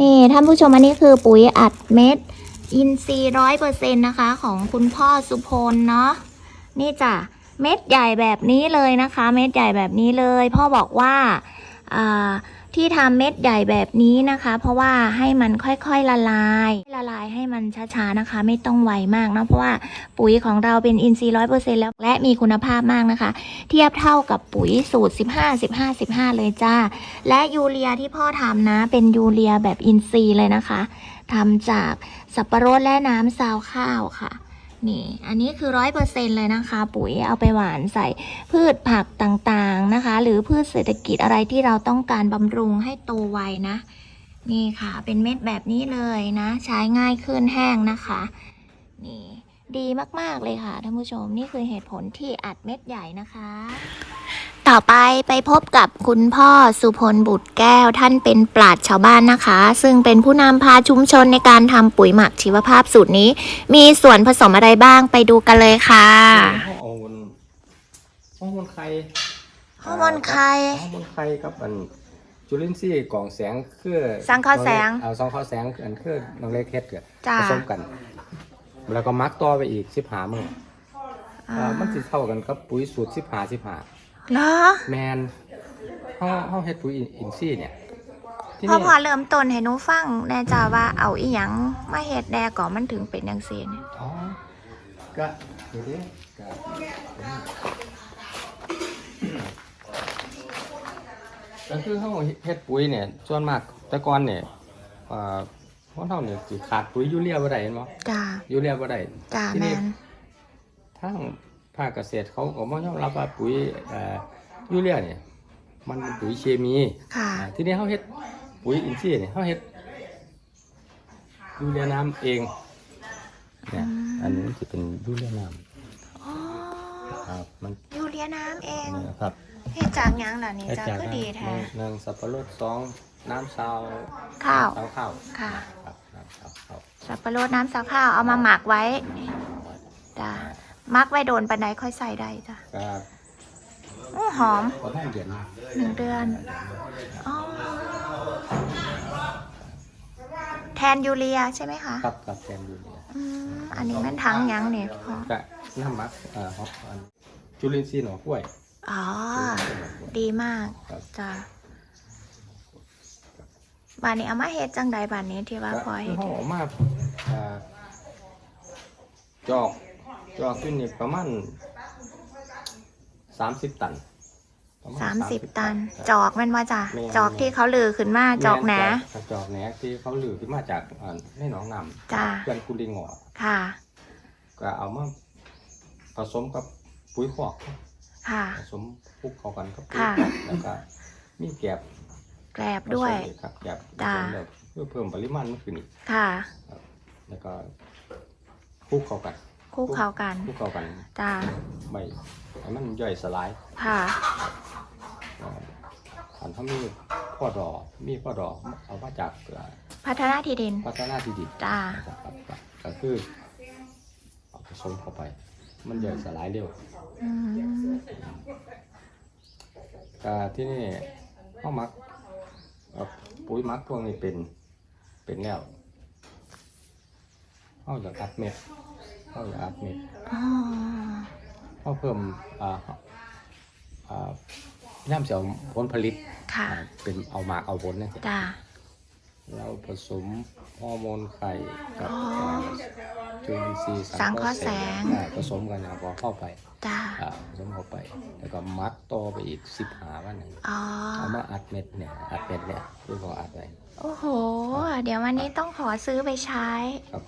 นี่ท่านผู้ชมอันนี้คือปุ๋ยอัดเม็ด อินทรีย์ร้อยเปอร์เซ็นต์นะคะ ของคุณพ่อสุพลเนาะนี่จ้ะเม็ดใหญ่แบบนี้เลยนะคะ เม็ดใหญ่แบบนี้เลย พ่อบอกว่าอ่า ที่ทำเม็ดใหญ่แบบนี้นะคะ เพราะว่าให้มันค่อยๆละลาย ละลายให้มันช้าๆนะคะ ไม่ต้องไวมากนะเพราะว่าปุ๋ยของเราเป็นอินทรีย์ร้อยเปอร์เซ็นต์แล้วและมีคุณภาพมากนะคะ เทียบเท่ากับปุ๋ยสูตร 15 15 15 เลยจ้า และยูเรียที่พ่อทำนะ เป็นยูเรียแบบอินทรีย์เลยนะคะทำจากสับปะรดและน้ำซาวข้าวค่ะ นี่ อันนี้คือร้อยเปอร์เซ็นเลยนะคะ ปุ๋ยเอาไปหวานใส่พืชผักต่างๆนะคะ หรือพืชเศรษฐกิจอะไรที่เราต้องการบำรุงให้โตไวนะ นี่ค่ะ เป็นเม็ดแบบนี้เลยนะ ใช้ง่ายขึ้นแห้งนะคะ นี่ดีมากๆเลยค่ะท่านผู้ชมนี่คือเหตุผลที่อัดเม็ดใหญ่นะคะ ต่อไปไปพบกับคุณพ่อสุพลบุตรแก้วท่านเป็นปราชญ์ชาวบ้านนะคะ ซึ่งเป็นผู้นำพาชุมชนในการทำปุ๋ยหมักชีวภาพสูตรนี้ มีส่วนผสมอะไรบ้างไปดูกันเลยค่ะฮอร์โมนฮอร์โมนไข่ฮอร์โมนไข่ฮอร์โมนไข่กับอันจุลินทรีย์กล่องแสงคือสังเคราะห์แสง เอาสังเคราะห์แสงอันคือน้องเล็กเฮ็ดเกิดจ้าผสมกัน แล้วก็มักต่อไปอีกสิบหามื้ออ่ามันสิเท่ากันกับปุ๋ยสูตรสิบหาสิบหา เหรอแมนเฮาเฮาเฮ็ดปุ๋ยอินทรีย์เนี่ยที่พ่อนี่พอเริ่มต้นให้หนูฟังแน่จ้าว่าเอาอีหยังมาเฮ็ดแดก่อนมันถึงเป็นจังซี่เนี่ยอ๋อก็เดี๋ยวนี้ก็ก็คือเฮาเฮ็ดปุ๋ยเนี่ยส่วนมากแต่ก่อนเนี่ยอ่าพวกเฮาเนี่ยสิขาดปุ๋ยยูเรียบ่ได้เห็นบ่จ้ายูเรียบ่ได้ จ้าที่แมนี่นทาง ภาคเกษตรเขาก็บ่ยอมรับว่าปุ๋ยเอ่อยูเรียเนี่ยมันเป็นปุ๋ยเคมีค่ะอ่าทีนี้เฮาเฮ็ดปุ๋ยอินทรีย์เนี่ยเฮาเฮ็ดยูเรียน้ำเองเนี่ยอันนี้มันสิเป็นยูเรียน้ำอ๋อครับมันยูเรียน้ำเองเนี่ยครับเฮ็ดจากหยังล่ะนี่เฮ็ดจ้าจากก็ดีแท้หนึ่งสับปะรดสองน้ำซาวข้าว ซาวข้าวค่ะ ครับน้ำซาวข้าวสับปะรดน้ำซาวข้าวเอามาหมักไว้จ้า มักไว้โดนปันไดค่อยใส่ได้จ้ะก็อื้อหอมประมาณเดือนหนึ่งเดือนอ๋อแทนยูเรียใช่ไหมคะครับกับแกนยูเรียอืมอันนี้มันทั้งหยังเนี่ยพอก็น้ำมักเอ่อฮอปอันจุลินทรีย์หน่อกล้วยอ๋อ จุลินทรีย์หน่อกล้วย ดีมากครับจ้ะบานนี้เอามาเฮ็ดจังใดบานนี้ที่ว่าพอก็เฮ็ดเขาออกมาเอ่อจอก จอกขึ้นนี่ประมาณสามสิบตันประณสามสิบ30ตันครับจอกแมันว่าจ้ะแม่น จอกที่เขาลือขึ้นมาจอกแหนม่จอกจอกแหนที่เขาลือขึ้นมาจากอ่าในหนองน้ำจ้ะเพื่อนกุลิงหอค่ะ ก็เอามาผสมกับปุ๋ยคอก ค่ะ ผสมคลุกเข้ากันกับปุ๋ยค่ะคอกแล้วก็มีแกบแกลบด้วย ผสมอีกครับแกบจ้ะผสมแบบเพื่อเพิ่มปริมาณมันขึ้นอีกค่ะ แล้วก็คลุกเข้ากัน คู่เข้ากันคลุกเข้ากันจ้าไม่ให้มันย่อยสลายค่ะขันเขามีพ่อดอมีพ่อดอเอามาจากเอ่อพัฒนาที่ดิน พัฒนาที่ดินจ้านะครับก็คือเอาผสมเข้าไป มันย่อยสลายเร็วอืมก็ที่นี่ข้าวมักเอ่อปุ๋ยมักพวกนี้เป็นเป็นแล้วเข้าอยากอัดเม็ด เข้าอยากอัดเม็ดอ๋อเข้าเพิ่มอ่าอ่าย่ำเสียวผลผลิตค่ะ อ่าเป็นเอาหมากเอาผลนี่จ้า เราผสมฮอร์โมนไข่กับอ๋อเอ่อจุลินทรีย์สังเคราะห์แสง อ่าผสมกันเอาพอเข้าไปจ้า อ่าผสมเข้าไป แล้วก็มัดต่อไปอีกสิบหาวันหนึ่งอ๋อ เอามาอัดเม็ดเนี่ยอัดเม็ดเนี่ยคือพออัดไว้ โอ้โห เดี๋ยววันนี้ต้องขอซื้อไปใช้ ครับ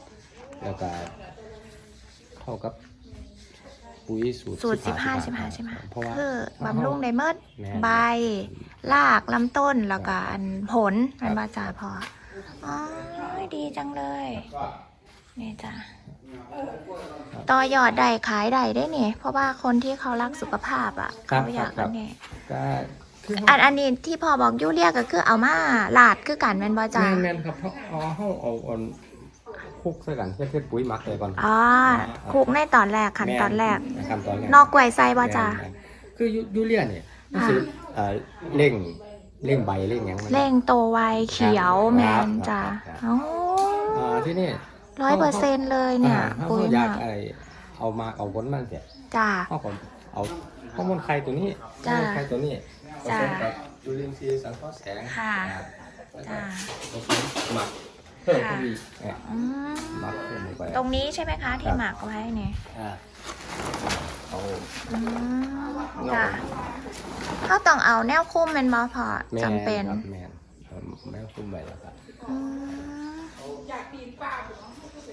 แล้วก็ เท่ากับปุ๋ยสูตรสูตร15 15 15ใช่ไหมเพราะว่าคือบำรุงไดเมดแม่น ใบรากลำต้นแล้วก็อันผลครัมันบมาจ่าพออ๋อดีจังเลยนี่จ้ะต่อยอดได้ขายได้ได้เนี่ยเพราะว่าคนที่เขารักสุขภาพอะครับเขาอยากครัอับนนี้ก็คืออันอันนี้ที่พอบอกยูเรียก็คือเอามาลาดคือกันแม่นบ่จ้าแม่นแม่นครับเขาเอาเขาเอาเอา คลุกใส่กันเพื่อเพื่อปุ๋ยหมักเลยก่อนอ๋อคลุกในตอนแรกขั้นตอนแรกม่ขั้นตอนแรกนอกกล้วยไส้บ่จ้าแม่นๆคือยูยูเรียเนี่ยมันค่ะสิเอ่อเร่งเร่งใบเร่งหยังมัน เร่งโตไวเขียวครับแมนจ้ะครับโอ้อ่าที่นี่ร้อยเปอร์เซ็นต์เลยเนี่ยอ่าถ้าปุ๋ยเขาหอยากมักอะไรเอามาเอาผลมันเสีย จ้าเขาผมเอาข้อมูลไข่ตัวนี้ข้อจ้ะมูลไข่ตัวนี้ผจ้ะสมกับจุลินทรีย์สังเคราะห์แสงค่ะอ่าจ้า ผสมหมัก เพิ่มค่ะขึ้นอีกเนี่ยอืมหมักเพิ่มลงไปตรงนี้ใช่ไหมคะที่ครับหมักไว้เนี่ยอ่าเอาอืมจ้ะเขาต้องเอาแนวคุ้มเป็นบอพอแมนจำเป็นครับแมนเอาแม่คุ้มไปแล้วครับอืม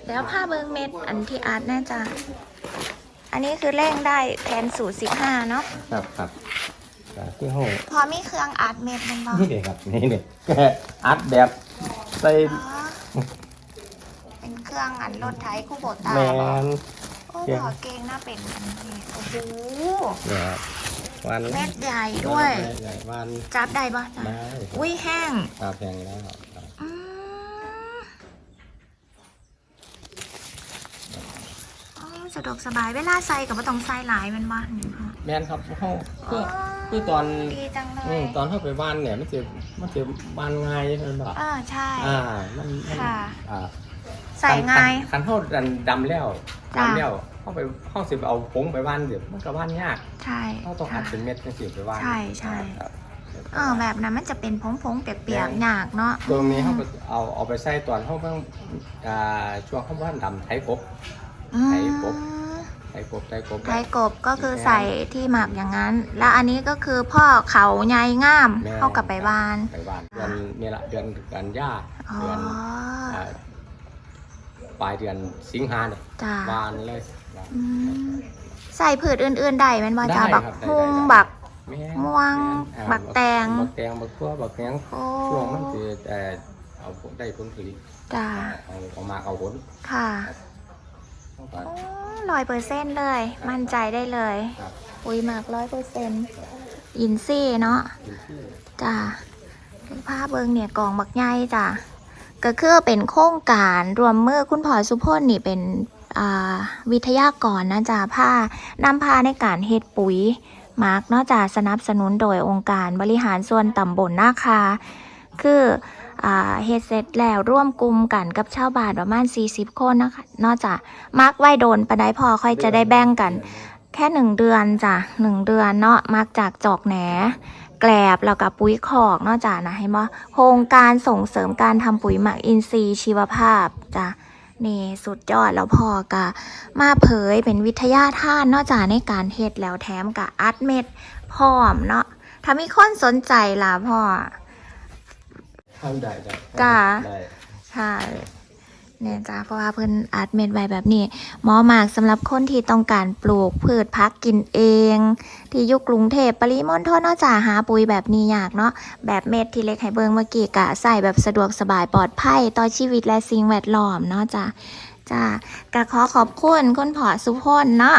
แล้วผ้าเบิงเม็ดอันที่อาร์ตแน่จ้ะอันนี้คือเร่งได้แทนสูตรสิบห้าเนาะครับครับอ่าที่ห้องพอมีเครื่องอัดเม็ดเป็นบอ นี่เลยครับนี่เลยอัดแบบใส่เป็นเค รื่องอันรถไถคู่โบตาแมบอนโอ้เครื่องพอเก่งน่าเป็นอันนี้โอ้โหเนี่ยวันเม็ดใหญ่ด้วย ใหญ่วันจับได้ปะจ๊ะได้อุ้ยแห้งตาแพงแล้วครับอืมอ๋อสะดวกสบายเวลาใส่กับว่าต้องใส่หลายแมันบ้านนี่ค่ะแมนครับเขาคือคือตอนดีจังเลอืยมตอนเข้าไปบ้านเนี่ยมันจะมันจะบ้านง่ายใช่ไหมบ่อ่าใช่ อ่า มันมันค่ะ อ่า ใส่ง่าย คันเข้าดันดำแล้วจ้ะ ดำแล้วเข้าไปเข้าสิไปเอาผงไปบ้านเดี๋ยวมันก็บ้านยากใช่ เขาต้องอัดเป็นเม็ดจังสิไปบ้านใช่ใช่ ครับ เออแบบนั้นมันจะเป็นผงๆเปียกๆหยากเนาะตรงนี้เขาก็เอาเอาไปใส่ตอนเขาเพิ่งอ่าช่วงเขาบ้านดำไถกบ อืมไถกบไถกบไถกบไทยกบก็คือใส่ที่หมักอย่างนั้น แล้วอันนี้ก็คือพ่อเขาใหญ่ง่ามแม่ เข้ากับไปบ้าน ไปบ้านเดือนนี่ละเดือนกันยาอ๋อ เดือนอ่า ปลายเดือนสิงหาเนี่ยจ้า บานเลยบานอืมใส่พืชอื่นๆได้แมันบ่จ้าได้บักครับได้ฮุงได้บักแม่นม่วงแม่นบักแตง บักแตงบักทั่วบักแตงโอ้ช่วงมันจะเอ่อเอาผลได้ผลผลิตจ้าเอาเอามาเอาผลค่ะเข้าไปร้อยเปอร์เซ็นต์เลย มั่นใจได้เลย ครับปุ๋ยหมักร้อยเปอร์เซ็นต์อินซี่เนาะอยู่ที่จ้าคือผ้าเบิงเนี่ยกองบักใหญ่จ้ะ ก็คือเป็นโครงการรวมมือคุณพ่อสุพจน์นี่เป็นวิทยากรนะจ้าผ้านำพาในการเฮ็ดปุ๋ย มาร์กนาะจ้าสนับสนุนโดยองค์การบริหารส่วนตำบลนาคา คือเฮ็ดเสร็จแล้วร่วมกลุ่มกันกับชาวบ้านประมาณ 40 คนนะคะนอกจากมาร์กไว้โดนปะได้พอค่อยจะได้แบ่งกัน แค่หนึ่งเดือนจ้ะหนึ่งเดือนเนาะมักจากจอกแหน แกลบแล้วก็ปุ๋ยคอกเนอกจากนะให้มาโครงการส่งเสริมการทำปุ๋ยหมักอินทรีย์ชีวภาพจ้ะนี่สุดยอดแล้วพ่อกะมาเผยเป็นวิทยาทานเนอกจากในการเฮ็ดแล้วแถมกับอัดเม็ดพร้อมเนาะถ้ามีคนสนใจล่ะพ่อทำได้ได้จ้ะได้ใช่ เนี่ยจ้าเพราะว่าเพิ่นอัดเม็ดไว้แบบนี้เหมาะมากสำหรับคนที่ต้องการปลูกพืชพักกินเอง ที่อยู่กรุงเทพปริมณฑลเนาะจ้าหาปุ๋ยแบบนี้ยากเนาะแบบเม็ดที่เล็กให้เบิ่งเมื่อกี้กะใส่แบบสะดวกสบายปลอดภัยต่อชีวิตและสิ่งแวดล้อมเนาะจ้าจ้ากะขอขอบคุณคุณผอสุพลเนาะ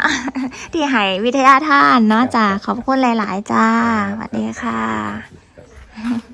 ที่ให้วิทยาทานเนาะจ้าขอบคุณหลาย ๆ จ้าสวัสดีค่ะ